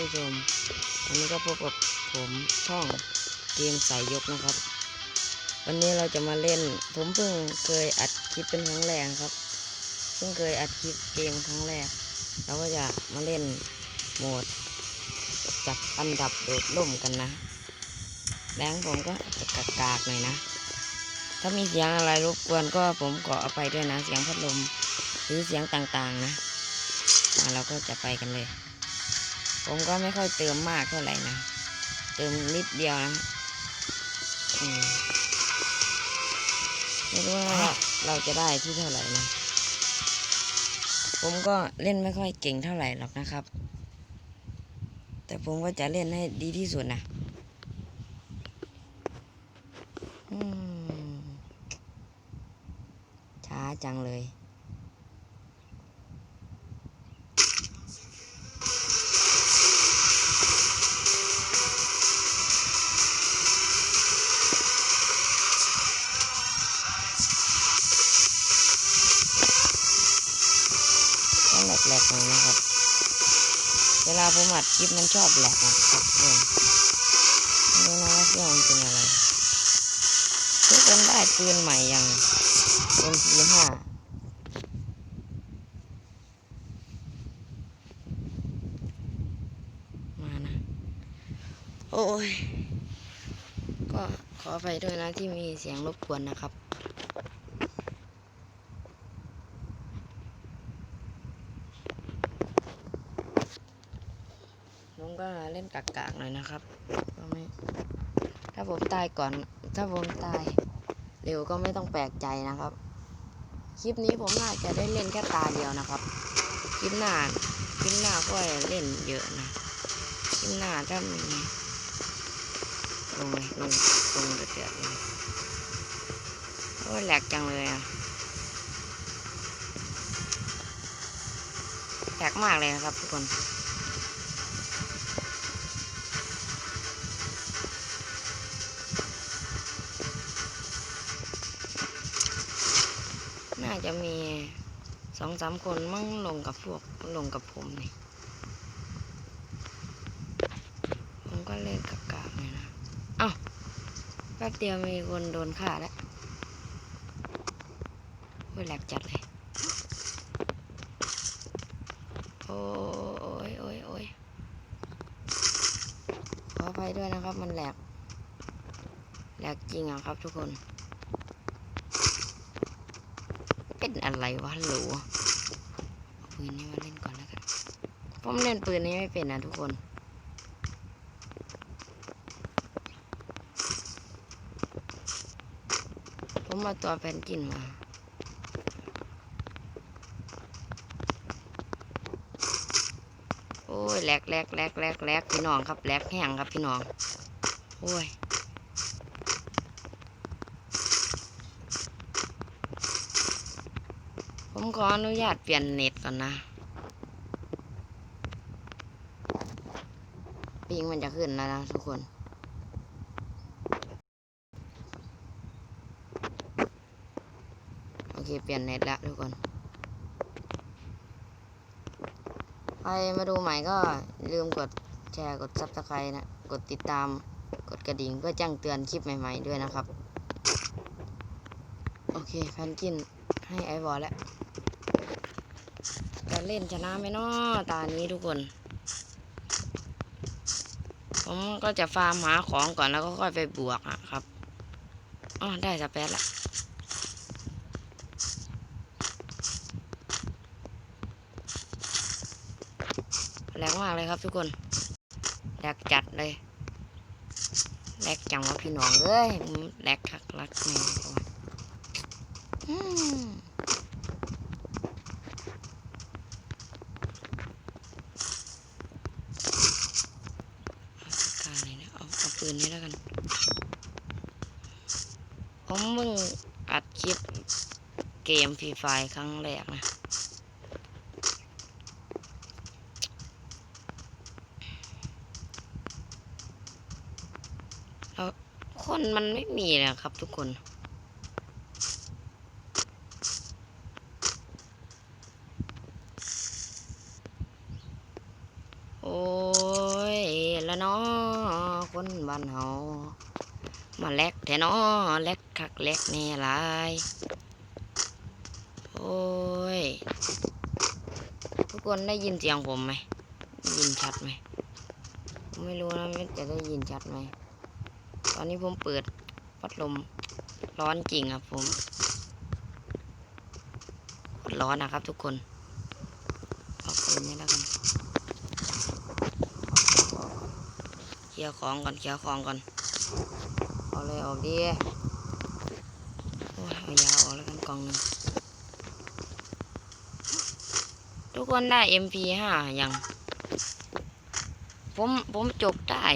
ผู้ชมวันนี้ก็พบกับผมช่องเกมสายยกนะครับ วันนี้เราจะมาเล่น ผมเพิ่งเคยอัดคลิปเป็นครั้งแรกครับ เพิ่งเคยอัดคลิปเกมครั้งแรก เราก็จะมาเล่นโหมดจับอันดับโดดล่มกันนะแรงผมก็จะกากๆหน่อยนะ ถ้ามีเสียงอะไรรบกวนก็ผมขออภัยด้วยนะ เสียงพัดลมหรือเสียงต่างๆนะเราก็จะไปกันเลย ผมก็ไม่ค่อยเติมมากเท่าไหร่นะ เติมนิดเดียวนะไม่รู้ว่าเราจะได้ที่เท่าไหร่นะ ผมก็เล่นไม่ค่อยเก่งเท่าไหร่หรอกนะครับ แต่ผมก็จะเล่นให้ดีที่สุดนะช้าจังเลย ก็แหลกๆหน่อยนะครับ เวลาผมอัดคลิปมันชอบแหลกนะครับเพื่อนไม่รู้นะว่าเครื่องเป็นอะไรทุกคนได้ปืนใหม่ยัง MP5 มานะ โอ้ย ก็ขอไปด้วยนะที่มีเสียงรบกวนนะครับ ผมก็เล่นกากๆหน่อยนะครับก็ไม่ถ้าผมตายก่อน ถ้าผมตายเร็วก็ไม่ต้องแปลกใจนะครับ คลิปนี้ผมน่าจะได้เล่นแค่ตาเดียวนะครับ คลิปหน้า คลิปหน้าก็เล่นเยอะนะ คลิปหน้าถ้ามีลงเลยลงลงเดือดเลยโอ้แหลกจังเลยอะแหลกมากเลยนะครับทุกคน น่า จะมีสองสามคนมั่งลงกับพวกลงกับผมนี่ ผมก็เล่นกับกากเลยนะเอ้าแป๊บเดียวมีคนโดนฆ่าแล้วโอ้ยแหลกจัดเลย โอ้ยโอ้ยโอ้ยขออภัยด้วยนะครับมันแหลกแหลกจริงอะครับทุกคน เป็น อะไรวะหลูปืนนี้มาเล่นก่อนแล้วกันผมเล่นปืนนี้ไม่เป็นนะทุกคนผมเอาตัวแพนกินมาโอ้ยแหลกแหลกแหลกแหลกแหลกพี่น้องครับแหลกแห้งครับพี่น้องโอ้ย ผมขออนุญาตเปลี่ยนเน็ตก่อนนะปิงมันจะขึ้นแล้วนะทุกคน โอเค เปลี่ยนเน็ตแล้วทุกคน ใครมาดูใหม่ก็ลืมกดแชร์กดซับสไครต์นะ กดติดตามกดกระดิ่งเพื่อแจ้งเตือนคลิปใหม่ ๆ ด้วยนะครับ โอเคแพนกินให้ไอวอลแล้ว จะเล่นชนะไหมนาะตานี้ทุกคน ผมก็จะฟาร์มหาของก่อนแล้วก็ค่อยไปบวกอะครับอ๋อได้สเปซละแรงมากเลยครับทุกคนแหลกจัดเลยแหลกจังวะพี่น้องเอ้ยแหลกคักลักแม่ตัวอืม กาเลยนะเอาเอาปืนนี้แล้วกัน ผมเพิ่งอัดคลิป เกมฟรีไฟครั้งแรกนะแล้วคนมันไม่มีนะครับทุกคนโอ้ยแล้วนอคนบ้านเฮามาแลกแท้นอแลกคักแลกแน่หลาย โอ้ย ทุกคนได้ยินเสียงผมไหมยินชัดไหมไม่รู้นะว่าจะได้ยินชัดไหม ตอนนี้ผมเปิดพัดลมร้อนจริงครับผม ร้อนนะครับทุกคนเอาปืนนี้แล้วกันเคลียร์ของก่อนเคลียร์ของก่อน เอาเลยออกดีโอ้ยเอายาออกแล้วกันกล่องหนึ่ง ทุกคนได้ MP5 ยัง ผมผมจบได้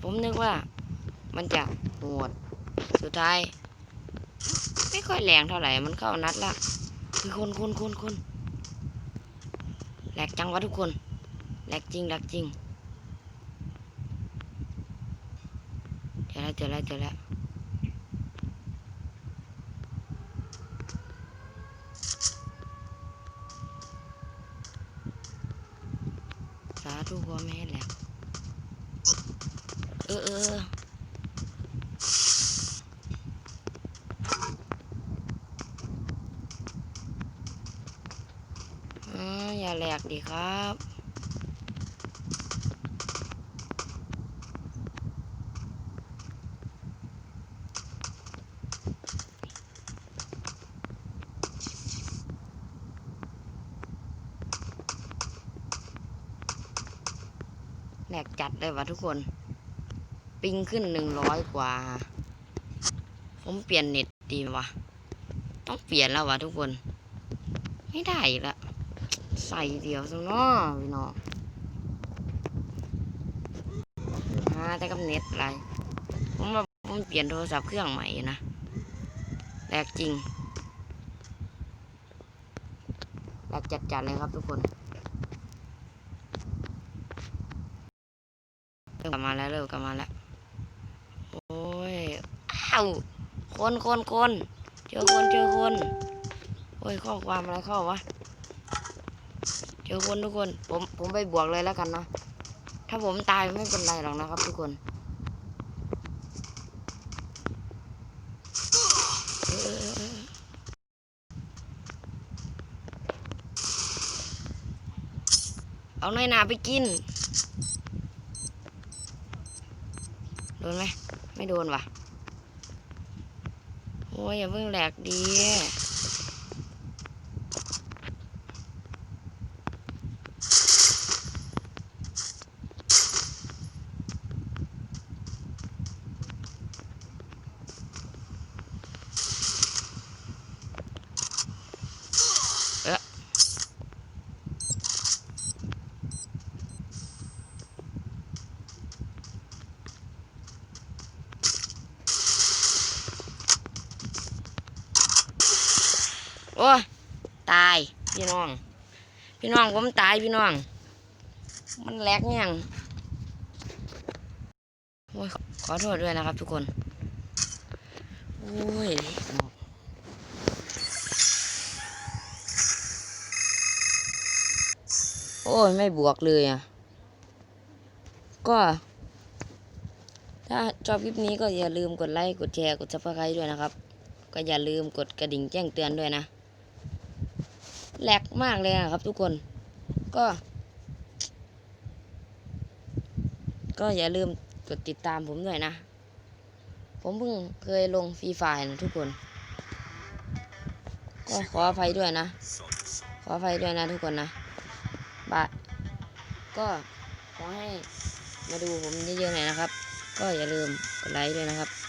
ผมนึกว่ามันจะโหดสุดท้าย ไม่ค่อยแรงเท่าไหร่ มันเข้านัดละ คือคนคนคนคนแหลกจังวะทุกคนแหลกจริงแหลกจริงเจอแล้วเจอแล้วเจอแล้ว สาธุพ่อแม่แหลกเออเออเอออย่าแหลกดีครับ แหลกจัดเลยวะทุกคน ปิงขึ้นหนึ่งร้อยกว่า ผมเปลี่ยนเน็ตดีวะต้องเปลี่ยนแล้ววะทุกคน ไม่ได้อีกละใส่เดียวซะเนาะพี่น้องหาแต่กับเน็ตอะไร ผมว่าผมเปลี่ยนโทรศัพท์เครื่องใหม่อยู่นะแหลกจริงแหลกจัดๆเลยครับทุกคน เริ่มกลับมาแล้วเริ่มกลับมาแล้ว โอ้ย อ้าว คนคนคนเจอคนเจอคนโอ้ยข้อความอะไรเข้าวะเจอคนทุกคน ผมผมไปบวกเลยแล้วกันนะถ้าผมตายไม่เป็นไรหรอกนะครับ ทุกคนเอาหน่อยหนาไปกิน โดนไหม ไม่โดนว่ะ อ้ยอย่าเพิ่งแหลกดี อ้ตายพี่น้อง พี่น้องผมตายพี่น้อง มันแหลกยังโอ้ยขอโทษด้วยนะครับทุกคนโอ้ยโอ้ยไม่บวกเลยอะ ก็ ถ้าชอบคลิปนี้ก็อย่าลืมกดไลค์ กดแชร์ กดซับสไครต์ด้วยนะครับ ก็อย่าลืมกดกระดิ่งแจ้งเตือนด้วยนะ แหลกมากเลยนะครับทุกคน ก็ ก็อย่าลืมกดติดตามผมด้วยนะ ผมเพิ่งเคยลงฟรีไฟล์นะทุกคน ก็ขออภัยด้วยนะ ขออภัยด้วยนะทุกคนนะบะก็ขอให้มาดูผมเยอะๆหน่อยนะครับ ก็อย่าลืมกดไลค์ด้วยนะครับ